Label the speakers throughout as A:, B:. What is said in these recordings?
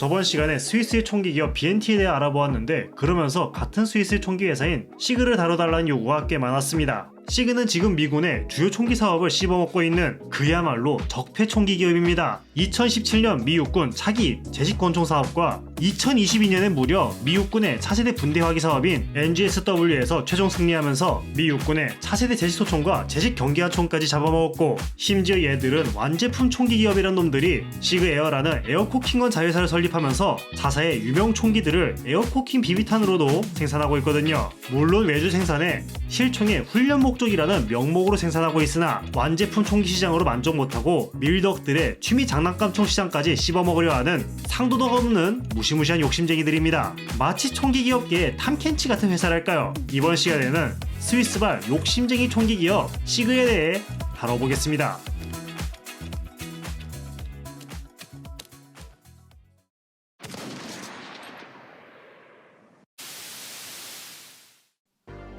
A: 저번 시간에 스위스의 총기 기업 BNT에 대해 알아보았는데 그러면서 같은 스위스 총기 회사인 시그를 다뤄달라는 요구가 꽤 많았습니다. 시그는 지금 미군의 주요 총기 사업을 씹어먹고 있는 그야말로 적폐 총기 기업입니다. 2017년 미 육군 차기 재직 권총 사업과 2022년에 무려 미 육군의 차세대 분대 화기 사업인 NGSW에서 최종 승리하면서 미 육군의 차세대 재직 소총과 재직 경기화총까지 잡아먹었고 심지어 얘들은 완제품 총기 기업이란 놈들이 시그 에어라는 에어코킹건 자회사를 설립하면서 자사의 유명 총기들을 에어코킹 비비탄으로도 생산하고 있거든요. 물론 외주 생산에 실총의 훈련 목적이라는 명목으로 생산하고 있으나 완제품 총기 시장으로 만족 못하고 밀덕들의 취미 장난감 총 시장까지 씹어먹으려 하는 상도덕 없는 무시 무시한 욕심쟁이들입니다. 마치 총기 기업계의 탐켄치 같은 회사랄까요? 이번 시간에는 스위스발 욕심쟁이 총기 기업 시그에 대해 다뤄보겠습니다.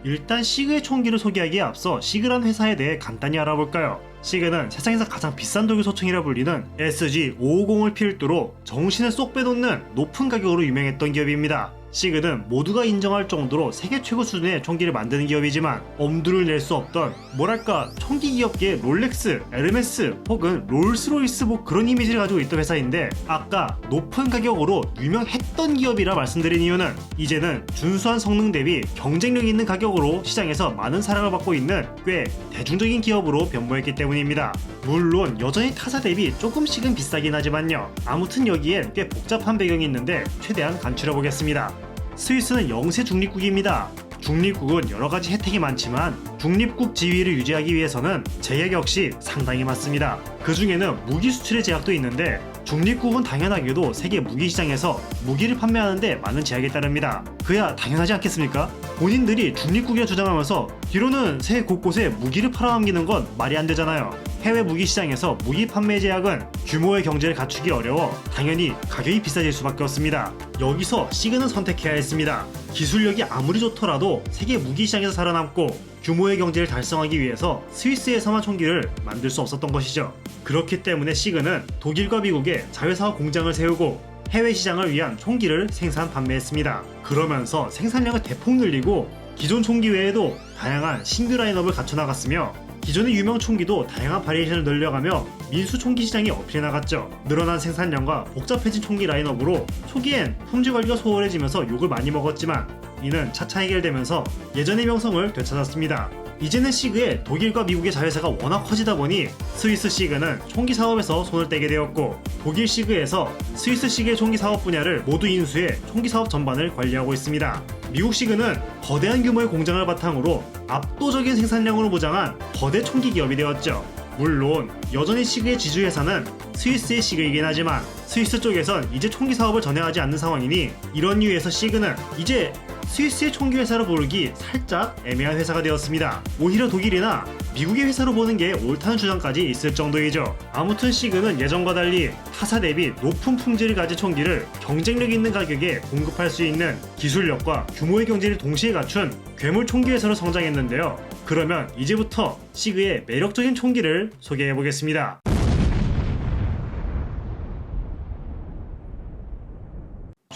A: 일단 시그의 총기를 소개하기에 앞서 시그란 회사에 대해 간단히 알아볼까요? 시그는 세상에서 가장 비싼 독일 소총이라 불리는 SG550을 필두로 정신을 쏙 빼놓는 높은 가격으로 유명했던 기업입니다. 시그는 모두가 인정할 정도로 세계 최고 수준의 총기를 만드는 기업이지만 엄두를 낼 수 없던 뭐랄까 총기 기업계의 롤렉스, 에르메스 혹은 롤스로이스 뭐 그런 이미지를 가지고 있던 회사인데 아까 높은 가격으로 유명했던 기업이라 말씀드린 이유는 이제는 준수한 성능 대비 경쟁력 있는 가격으로 시장에서 많은 사랑을 받고 있는 꽤 대중적인 기업으로 변모했기 때문입니다. 물론 여전히 타사 대비 조금씩은 비싸긴 하지만요. 아무튼 여기엔 꽤 복잡한 배경이 있는데 최대한 간추려 보겠습니다. 스위스는 영세 중립국입니다. 중립국은 여러 가지 혜택이 많지만 중립국 지위를 유지하기 위해서는 제약 역시 상당히 많습니다. 그 중에는 무기 수출의 제약도 있는데 중립국은 당연하게도 세계 무기 시장에서 무기를 판매하는데 많은 제약이 따릅니다. 그야 당연하지 않겠습니까? 본인들이 중립국이라 주장하면서 뒤로는 세계 곳곳에 무기를 팔아넘기는 건 말이 안 되잖아요. 해외 무기 시장에서 무기 판매 제약은 규모의 경제를 갖추기 어려워 당연히 가격이 비싸질 수밖에 없습니다. 여기서 시그는 선택해야 했습니다. 기술력이 아무리 좋더라도 세계 무기 시장에서 살아남고 규모의 경제를 달성하기 위해서 스위스에서만 총기를 만들 수 없었던 것이죠. 그렇기 때문에 시그는 독일과 미국에 자회사와 공장을 세우고 해외 시장을 위한 총기를 생산 판매했습니다. 그러면서 생산량을 대폭 늘리고 기존 총기 외에도 다양한 신규 라인업을 갖춰 나갔으며 기존의 유명 총기도 다양한 바리에이션을 늘려가며 민수 총기 시장에 어필해 나갔죠. 늘어난 생산량과 복잡해진 총기 라인업으로 초기엔 품질 관리가 소홀해지면서 욕을 많이 먹었지만 이는 차차 해결되면서 예전의 명성을 되찾았습니다. 이제는 시그에 독일과 미국의 자회사가 워낙 커지다 보니 스위스 시그는 총기 사업에서 손을 떼게 되었고 독일 시그에서 스위스 시그의 총기 사업 분야를 모두 인수해 총기 사업 전반을 관리하고 있습니다. 미국 시그는 거대한 규모의 공장을 바탕으로 압도적인 생산량으로 무장한 거대 총기 기업이 되었죠. 물론 여전히 시그의 지주회사는 스위스의 시그이긴 하지만 스위스 쪽에선 이제 총기 사업을 전행하지 않는 상황이니 이런 이유에서 시그는 이제 스위스의 총기 회사로 부르기 살짝 애매한 회사가 되었습니다. 오히려 독일이나 미국의 회사로 보는 게 옳다는 주장까지 있을 정도이죠. 아무튼 시그는 예전과 달리 타사 대비 높은 품질을 가진 총기를 경쟁력 있는 가격에 공급할 수 있는 기술력과 규모의 경제를 동시에 갖춘 괴물 총기 회사로 성장했는데요. 그러면 이제부터 시그의 매력적인 총기를 소개해 보겠습니다.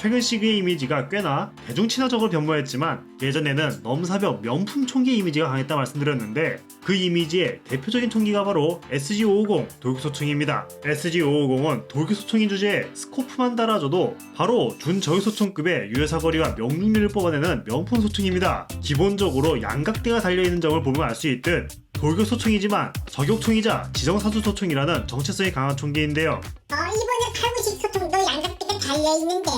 A: 최근 시그의 이미지가 꽤나 대중 친화적으로 변모했지만 예전에는 넘사벽 명품 총기 이미지가 강했다 말씀드렸는데 그 이미지의 대표적인 총기가 바로 SG550 돌격소총입니다. SG550은 돌격소총인 주제에 스코프만 달아줘도 바로 준저격소총급의 유효사거리와 명중률을 뽑아내는 명품 소총입니다. 기본적으로 양각대가 달려있는 점을 보면 알 수 있듯 돌격소총이지만 저격총이자 지정사수소총이라는 정체성이 강한 총기인데요.
B: 달려있는데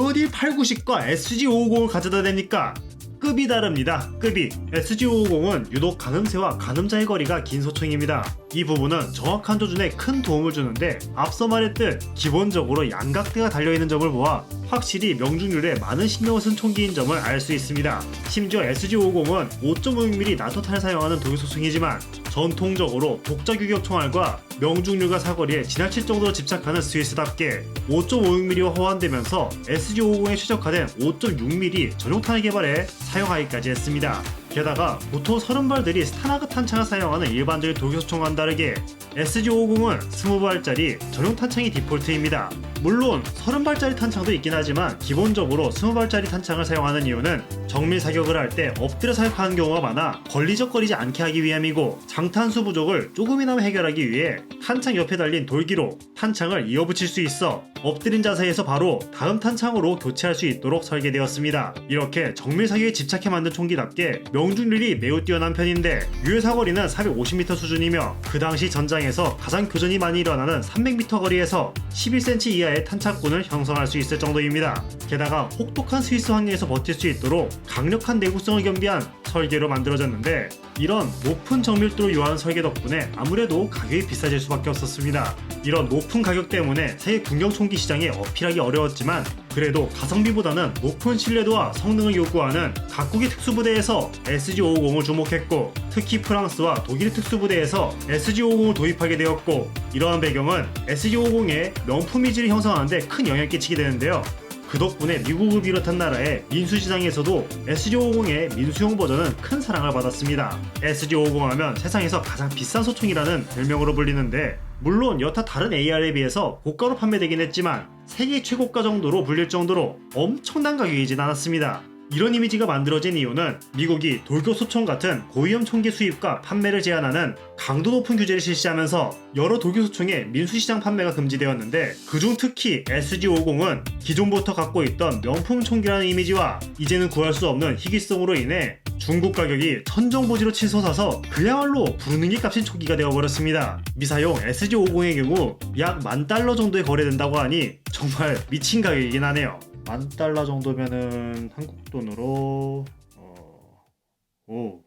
A: 어디 890과 SG550을 가져다 댑니까? 급이 다릅니다. 급이 SG550은 유독 가늠새와 가늠자의 거리가 긴 소총입니다. 이 부분은 정확한 조준에 큰 도움을 주는데 앞서 말했듯 기본적으로 양각대가 달려있는 점을 보아 확실히 명중률에 많은 신경을 쓴 총기인 점을 알 수 있습니다. 심지어 SG550은 5.5mm 나토탄을 사용하는 독일 소총이지만 전통적으로 독자 규격 총알과 명중률과 사거리에 지나칠 정도로 집착하는 스위스답게 5.56mm와 호환되면서 SG50에 최적화된 5.6mm 전용탄을 개발해 사용하기까지 했습니다. 게다가 보통 30발들이 스타나그 탄창을 사용하는 일반적인 독일소총과는 다르게 SG50은 20발짜리 전용 탄창이 디폴트입니다. 물론 30발짜리 탄창도 있긴 하지만 기본적으로 20발짜리 탄창을 사용하는 이유는 정밀 사격을 할 때 엎드려 사격하는 경우가 많아 걸리적거리지 않게 하기 위함이고 장탄수 부족을 조금이나마 해결하기 위해 탄창 옆에 달린 돌기로 탄창을 이어붙일 수 있어 엎드린 자세에서 바로 다음 탄창으로 교체할 수 있도록 설계되었습니다. 이렇게 정밀 사격에 집착해 만든 총기답게 명 중률이 매우 뛰어난 편인데 유효 사거리는 450m 수준이며 그 당시 전장에서 가장 교전이 많이 일어나는 300m 거리에서 11cm 이하의 탄착군을 형성할 수 있을 정도입니다. 게다가 혹독한 스위스 환경에서 버틸 수 있도록 강력한 내구성을 겸비한 설계로 만들어졌는데 이런 높은 정밀도를 요하는 설계 덕분에 아무래도 가격이 비싸질 수밖에 없었습니다. 이런 높은 가격 때문에 세계 군경 총기 시장에 어필하기 어려웠지만 그래도 가성비보다는 높은 신뢰도와 성능을 요구하는 각국의 특수부대에서 SG-550을 주목했고 특히 프랑스와 독일 특수부대에서 SG-550을 도입하게 되었고 이러한 배경은 SG-550의 명품 이미지를 형성하는데 큰 영향을 끼치게 되는데요. 그 덕분에 미국을 비롯한 나라의 민수시장에서도 SG-50의 민수용 버전은 큰 사랑을 받았습니다. SG-50 하면 세상에서 가장 비싼 소총이라는 별명으로 불리는데 물론 여타 다른 AR에 비해서 고가로 판매되긴 했지만 세계 최고가 정도로 불릴 정도로 엄청난 가격이진 않았습니다. 이런 이미지가 만들어진 이유는 미국이 돌교 소총 같은 고위험 총기 수입과 판매를 제한하는 강도 높은 규제를 실시하면서 여러 돌교 소총의 민수시장 판매가 금지되었는데 그중 특히 SG-50은 기존부터 갖고 있던 명품 총기라는 이미지와 이제는 구할 수 없는 희귀성으로 인해 중국 가격이 천정부지로 치솟아서 그야말로 부르는 게 값인 총기가 되어버렸습니다. 미사용 SG-50의 경우 약 만 달러 정도에 거래된다고 하니 정말 미친 가격이긴 하네요. 만 달러 정도면은 한국 돈으로 어... 오.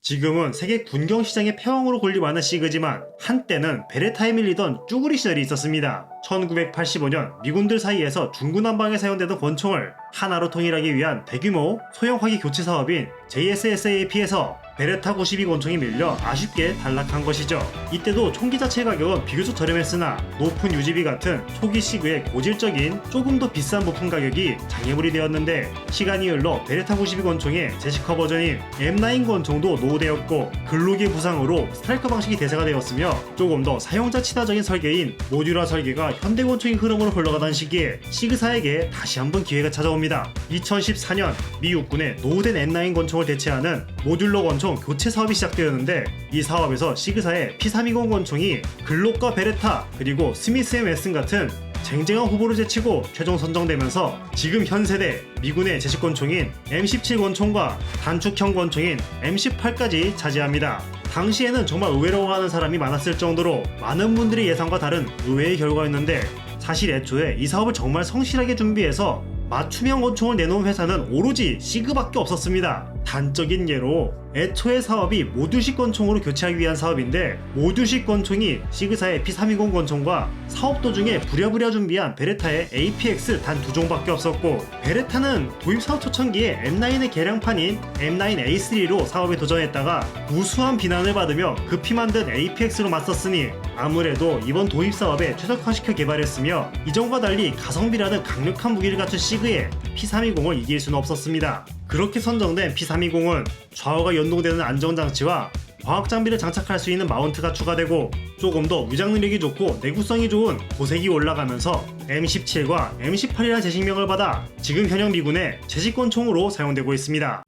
A: 지금은 세계 군경 시장의 폐왕으로 군림하는 시그지만 한때는 베레타에 밀리던 쭈구리 시절이 있었습니다. 1985년 미군들 사이에서 중구난방에 사용되던 권총을 하나로 통일하기 위한 대규모 소형 화기 교체 사업인 JSSAP에서 베레타 92 권총이 밀려 아쉽게 단락한 것이죠. 이때도 총기 자체 가격은 비교적 저렴했으나 높은 유지비 같은 초기 시그의 고질적인 조금 더 비싼 부품 가격이 장애물이 되었는데 시간이 흘러 베레타 92 권총의 제시커 버전인 M9 권총도 노후되었고 글록의 부상으로 스트라이커 방식이 대세가 되었으며 조금 더 사용자 친화적인 설계인 모듈화 설계가 현대 권총의 흐름으로 흘러가던 시기에 시그사에게 다시 한번 기회가 찾아옵니다. 2014년 미 육군의 노후된 M9 권총을 대체하는 모듈러 권총 교체 사업이 시작되었는데 이 사업에서 시그사의 P320 권총이 글록과 베레타 그리고 스미스 앤 웨슨 같은 쟁쟁한 후보를 제치고 최종 선정되면서 지금 현 세대 미군의 제식 권총인 M17 권총과 단축형 권총인 M18까지 차지합니다. 당시에는 정말 의외로 하는 사람이 많았을 정도로 많은 분들의 예상과 다른 의외의 결과였는데 사실 애초에 이 사업을 정말 성실하게 준비해서 맞춤형 권총을 내놓은 회사는 오로지 시그밖에 없었습니다. 단적인 예로 애초에 사업이 모듈식 권총으로 교체하기 위한 사업인데 모듈식 권총이 시그사의 P320 권총과 사업 도중에 부랴부랴 준비한 베레타의 APX 단 두 종밖에 없었고 베레타는 도입 사업 초창기에 M9의 개량판인 M9A3로 사업에 도전했다가 우수한 비난을 받으며 급히 만든 APX로 맞섰으니 아무래도 이번 도입 사업에 최적화시켜 개발했으며 이전과 달리 가성비라는 강력한 무기를 갖춘 시그에 P320을 이길 수는 없었습니다. 그렇게 선정된 P320은 좌우가 연동되는 안정장치와 과학 장비를 장착할 수 있는 마운트가 추가되고 조금 더 위장 능력이 좋고 내구성이 좋은 고색이 올라가면서 M17과 M18이라는 제식명을 받아 지금 현역 미군의 제식권 총으로 사용되고 있습니다.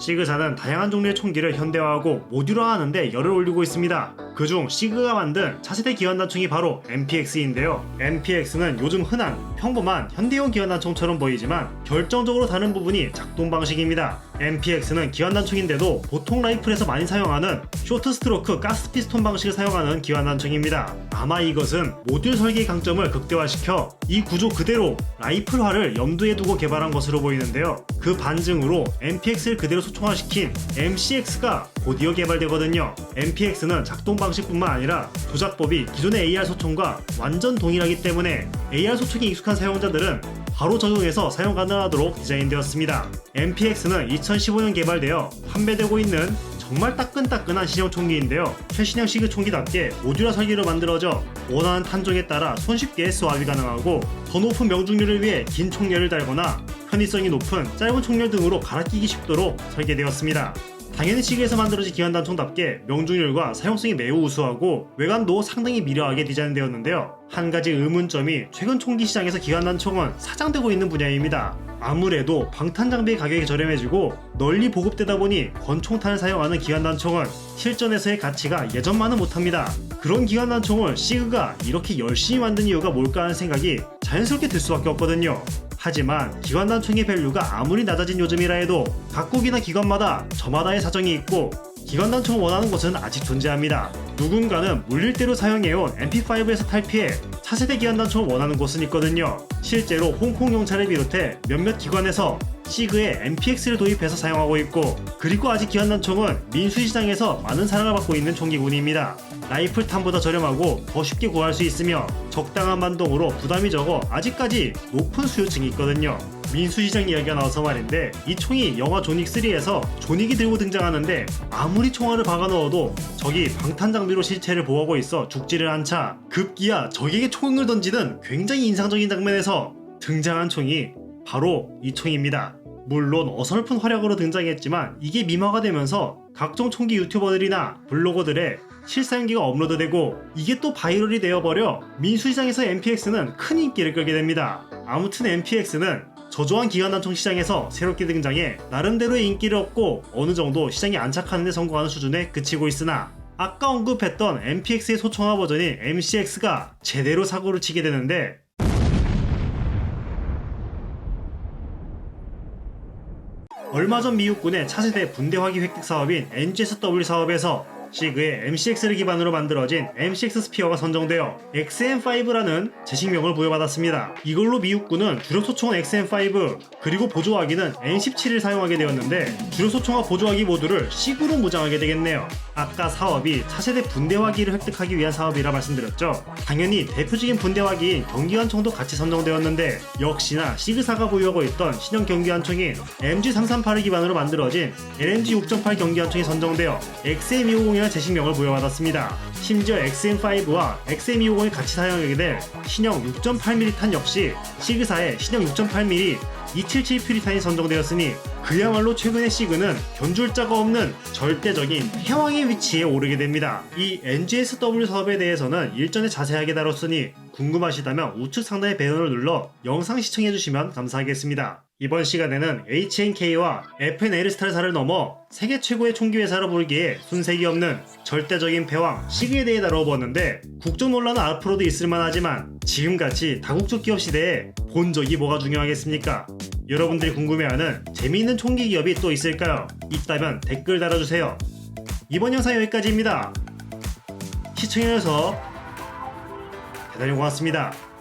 A: 시그사는 다양한 종류의 총기를 현대화하고 모듈화하는데 열을 올리고 있습니다. 그중 시그가 만든 차세대 기관단총이 바로 MPX인데요. MPX는 요즘 흔한 평범한 현대용 기관단총처럼 보이지만 결정적으로 다른 부분이 작동 방식입니다. MPX는 기관단총인데도 보통 라이플에서 많이 사용하는 쇼트 스트로크 가스 피스톤 방식을 사용하는 기관단총입니다. 아마 이것은 모듈 설계의 강점을 극대화시켜 이 구조 그대로 라이플화를 염두에 두고 개발한 것으로 보이는데요. 그 반증으로 MPX를 그대로 소총화시킨 MCX가 곧이어 개발되거든요. MPX는 작동 방식뿐만 아니라 조작법이 기존의 AR 소총과 완전 동일하기 때문에 AR 소총이 익숙한 사용자들은 바로 적용해서 사용 가능하도록 디자인되었습니다. MPX는 2015년 개발되어 판매되고 있는 정말 따끈따끈한 신형 총기인데요. 최신형 시그 총기답게 모듈화 설계로 만들어져 원하는 탄종에 따라 손쉽게 수압이 가능하고 더 높은 명중률을 위해 긴 총열을 달거나 편의성이 높은 짧은 총열 등으로 갈아 끼기 쉽도록 설계되었습니다. 당연히 시그에서 만들어진 기관단총답게 명중률과 사용성이 매우 우수하고 외관도 상당히 미려하게 디자인되었는데요. 한 가지 의문점이 최근 총기 시장에서 기관단총은 사장되고 있는 분야입니다. 아무래도 방탄 장비의 가격이 저렴해지고 널리 보급되다 보니 권총탄을 사용하는 기관단총은 실전에서의 가치가 예전만은 못합니다. 그런 기관단총을 시그가 이렇게 열심히 만든 이유가 뭘까 하는 생각이 자연스럽게 들 수밖에 없거든요. 하지만 기관 단총의 밸류가 아무리 낮아진 요즘이라 해도 각국이나 기관마다 저마다의 사정이 있고 기관단총을 원하는 곳은 아직 존재합니다. 누군가는 물릴대로 사용해온 MP5에서 탈피해 차세대 기관단총을 원하는 곳은 있거든요. 실제로 홍콩 경찰을 비롯해 몇몇 기관에서 시그에 MPX를 도입해서 사용하고 있고 그리고 아직 기관단총은 민수시장에서 많은 사랑을 받고 있는 총기군입니다. 라이플탄보다 저렴하고 더 쉽게 구할 수 있으며 적당한 반동으로 부담이 적어 아직까지 높은 수요층이 있거든요. 민수시장 이야기가 나와서 말인데 이 총이 영화 존윅3에서 존윅이 들고 등장하는데 아무리 총알을 박아 넣어도 적이 방탄 장비로 실체를 보호하고 있어 죽지를 않자 급기야 적에게 총을 던지는 굉장히 인상적인 장면에서 등장한 총이 바로 이 총입니다. 물론 어설픈 활약으로 등장했지만 이게 미화가 되면서 각종 총기 유튜버들이나 블로거들의 실사용기가 업로드되고 이게 또 바이럴이 되어버려 민수시장에서 MPX는 큰 인기를 끌게 됩니다. 아무튼 MPX는 저조한 기관단총 시장에서 새롭게 등장해 나름대로의 인기를 얻고 어느 정도 시장에 안착하는 데 성공하는 수준에 그치고 있으나 아까 언급했던 MPX의 소총화 버전인 MCX가 제대로 사고를 치게 되는데 얼마 전 미국군의 차세대 분대화기 획득 사업인 NGSW 사업에서 시그의 MCX를 기반으로 만들어진 MCX 스피어가 선정되어 XM5라는 제식명을 부여받았습니다. 이걸로 미국군은 주력 소총은 XM5 그리고 보조화기는 N17을 사용하게 되었는데 주력 소총과 보조화기 모두를 시그로 무장하게 되겠네요. 아까 사업이 차세대 분대화기를 획득하기 위한 사업이라 말씀드렸죠. 당연히 대표적인 분대화기인 경기관총도 같이 선정되었는데 역시나 시그사가 보유하고 있던 신형 경기관총인 MG338을 기반으로 만들어진 LMG 6.8 경기관총이 선정되어 XM250이라는 제식명을 부여받았습니다. 심지어 XM5와 XM250을 같이 사용하게 될 신형 6.8mm 탄 역시 시그사의 신형 6.8mm 277 퓨리탄이 선정되었으니 그야말로 최근의 시그는 견줄 자가 없는 절대적인 패왕의 위치에 오르게 됩니다. 이 NGSW 사업에 대해서는 일전에 자세하게 다뤘으니 궁금하시다면 우측 상단의 배너를 눌러 영상 시청해주시면 감사하겠습니다. 이번 시간에는 HNK와 FNL 스타일사를 넘어 세계 최고의 총기 회사로 부르기에 손색이 없는 절대적인 패왕 시그에 대해 다뤄보았는데 국정 논란은 앞으로도 있을만하지만 지금같이 다국적 기업 시대에 본 적이 뭐가 중요하겠습니까? 여러분들이 궁금해하는 재미있는 총기 기업이 또 있을까요? 있다면 댓글 달아주세요. 이번 영상 여기까지입니다. 시청해주셔서 대단히 고맙습니다.